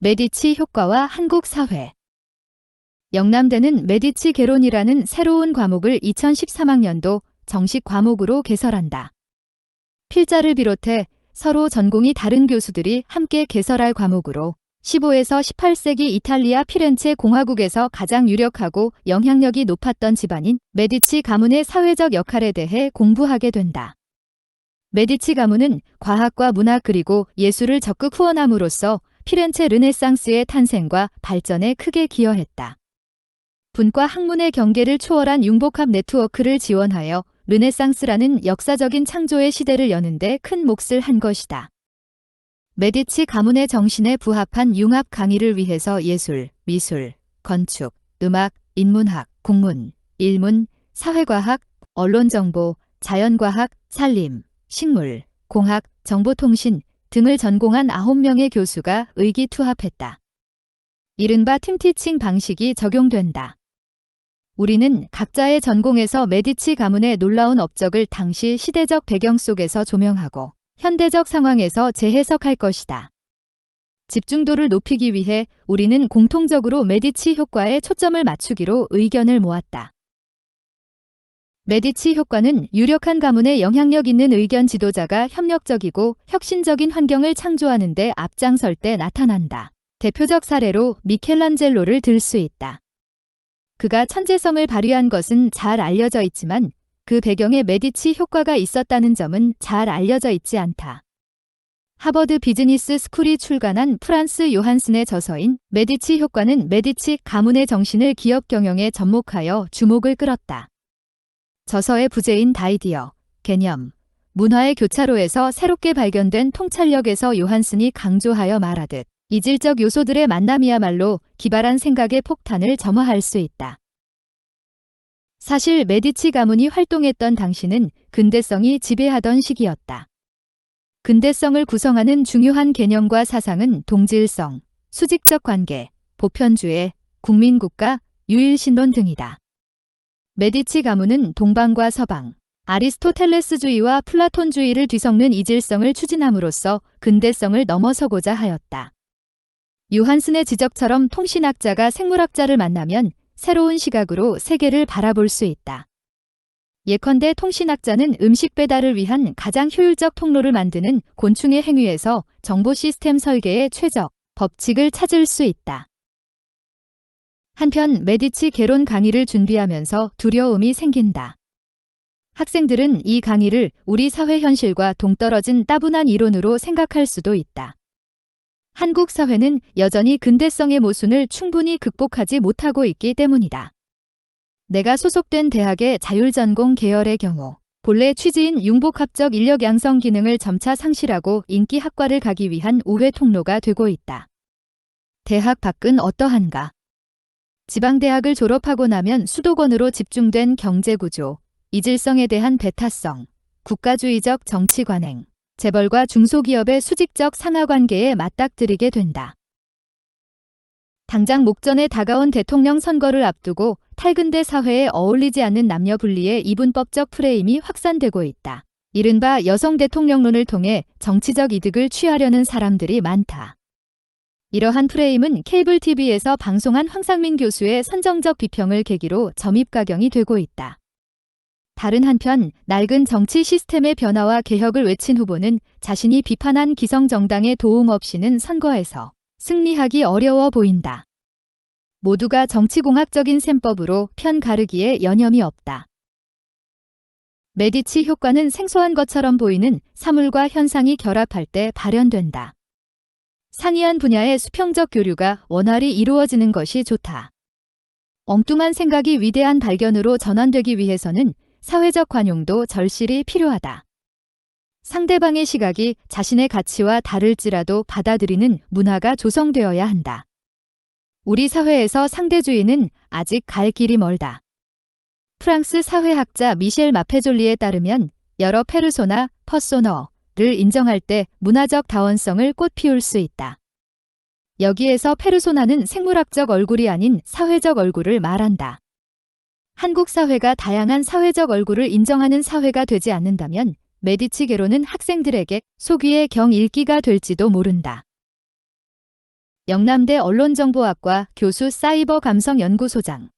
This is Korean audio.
메디치 효과와 한국 사회 영남대는 메디치 개론이라는 새로운 과목을 2013학년도 정식 과목으로 개설한다. 필자를 비롯해 서로 전공이 다른 교수들이 함께 개설할 과목으로 15에서 18세기 이탈리아 피렌체 공화국에서 가장 유력하고 영향력이 높았던 집안인 메디치 가문의 사회적 역할에 대해 공부하게 된다. 메디치 가문은 과학과 문학 그리고 예술을 적극 후원함으로써 피렌체 르네상스의 탄생과 발전에 크게 기여했다. 분과 학문의 경계를 초월한 융복합 네트워크를 지원하여 르네상스라는 역사적인 창조의 시대를 여는데 큰 몫을 한 것이다. 메디치 가문의 정신에 부합한 융합 강의를 위해서 예술, 미술, 건축, 음악, 인문학, 국문, 일문, 사회과학, 언론정보, 자연과학, 산림, 식물, 공학, 정보통신 등을 전공한 9명의 교수가 의기투합했다. 이른바 팀티칭 방식이 적용된다. 우리는 각자의 전공에서 메디치 가문의 놀라운 업적을 당시 시대적 배경 속에서 조명하고 현대적 상황에서 재해석할 것이다. 집중도를 높이기 위해 우리는 공통적으로 메디치 효과에 초점을 맞추기로 의견을 모았다. 메디치 효과는 유력한 가문의 영향력 있는 의견 지도자가 협력적이고 혁신적인 환경을 창조하는 데 앞장설 때 나타난다. 대표적 사례로 미켈란젤로를 들 수 있다. 그가 천재성을 발휘한 것은 잘 알려져 있지만 그 배경에 메디치 효과가 있었다는 점은 잘 알려져 있지 않다. 하버드 비즈니스 스쿨이 출간한 프란스 요한슨의 저서인 메디치 효과는 메디치 가문의 정신을 기업 경영에 접목하여 주목을 끌었다. 저서의 부제인 다이디어, 개념, 문화의 교차로에서 새롭게 발견된 통찰력에서 요한슨이 강조하여 말하듯 이질적 요소들의 만남이야말로 기발한 생각의 폭탄을 점화할 수 있다. 사실 메디치 가문이 활동했던 당시는 근대성이 지배하던 시기였다. 근대성을 구성하는 중요한 개념과 사상은 동질성, 수직적 관계, 보편주의, 국민국가, 유일신론 등이다. 메디치 가문은 동방과 서방, 아리스토텔레스주의와 플라톤주의를 뒤섞는 이질성을 추진함으로써 근대성을 넘어서고자 하였다. 요한슨의 지적처럼 통신학자가 생물학자를 만나면 새로운 시각으로 세계를 바라볼 수 있다. 예컨대 통신학자는 음식 배달을 위한 가장 효율적 통로를 만드는 곤충의 행위에서 정보 시스템 설계의 최적 법칙을 찾을 수 있다. 한편 메디치 개론 강의를 준비하면서 두려움이 생긴다. 학생들은 이 강의를 우리 사회 현실과 동떨어진 따분한 이론으로 생각할 수도 있다. 한국 사회는 여전히 근대성의 모순을 충분히 극복하지 못하고 있기 때문이다. 내가 소속된 대학의 자율전공 계열의 경우 본래 취지인 융복합적 인력 양성 기능을 점차 상실하고 인기 학과를 가기 위한 우회 통로가 되고 있다. 대학 밖은 어떠한가? 지방대학을 졸업하고 나면 수도권으로 집중된 경제구조, 이질성에 대한 배타성, 국가주의적 정치 관행, 재벌과 중소기업의 수직적 상하관계에 맞닥뜨리게 된다. 당장 목전에 다가온 대통령 선거를 앞두고 탈근대 사회에 어울리지 않는 남녀 분리의 이분법적 프레임이 확산되고 있다. 이른바 여성 대통령론을 통해 정치적 이득을 취하려는 사람들이 많다. 이러한 프레임은 케이블 TV에서 방송한 황상민 교수의 선정적 비평을 계기로 점입가경이 되고 있다. 다른 한편 낡은 정치 시스템의 변화와 개혁을 외친 후보는 자신이 비판한 기성정당의 도움 없이는 선거에서 승리하기 어려워 보인다. 모두가 정치공학적인 셈법으로 편 가르기에 여념이 없다. 메디치 효과는 생소한 것처럼 보이는 사물과 현상이 결합할 때 발현된다. 상이한 분야의 수평적 교류가 원활히 이루어지는 것이 좋다. 엉뚱한 생각이 위대한 발견으로 전환되기 위해서는 사회적 관용도 절실히 필요하다. 상대방의 시각이 자신의 가치와 다를지라도 받아들이는 문화가 조성되어야 한다. 우리 사회에서 상대주의는 아직 갈 길이 멀다. 프랑스 사회학자 미셸 마페졸리에 따르면 여러 페르소나, 퍼소너 를 인정할 때 문화적 다원성을 꽃피울 수 있다. 여기에서 페르소나는 생물학적 얼굴이 아닌 사회적 얼굴을 말한다. 한국 사회가 다양한 사회적 얼굴을 인정하는 사회가 되지 않는다면 메디치 개론은 학생들에게 소귀의 경 읽기가 될지도 모른다. 영남대 언론정보학과 교수 사이버 감성연구소장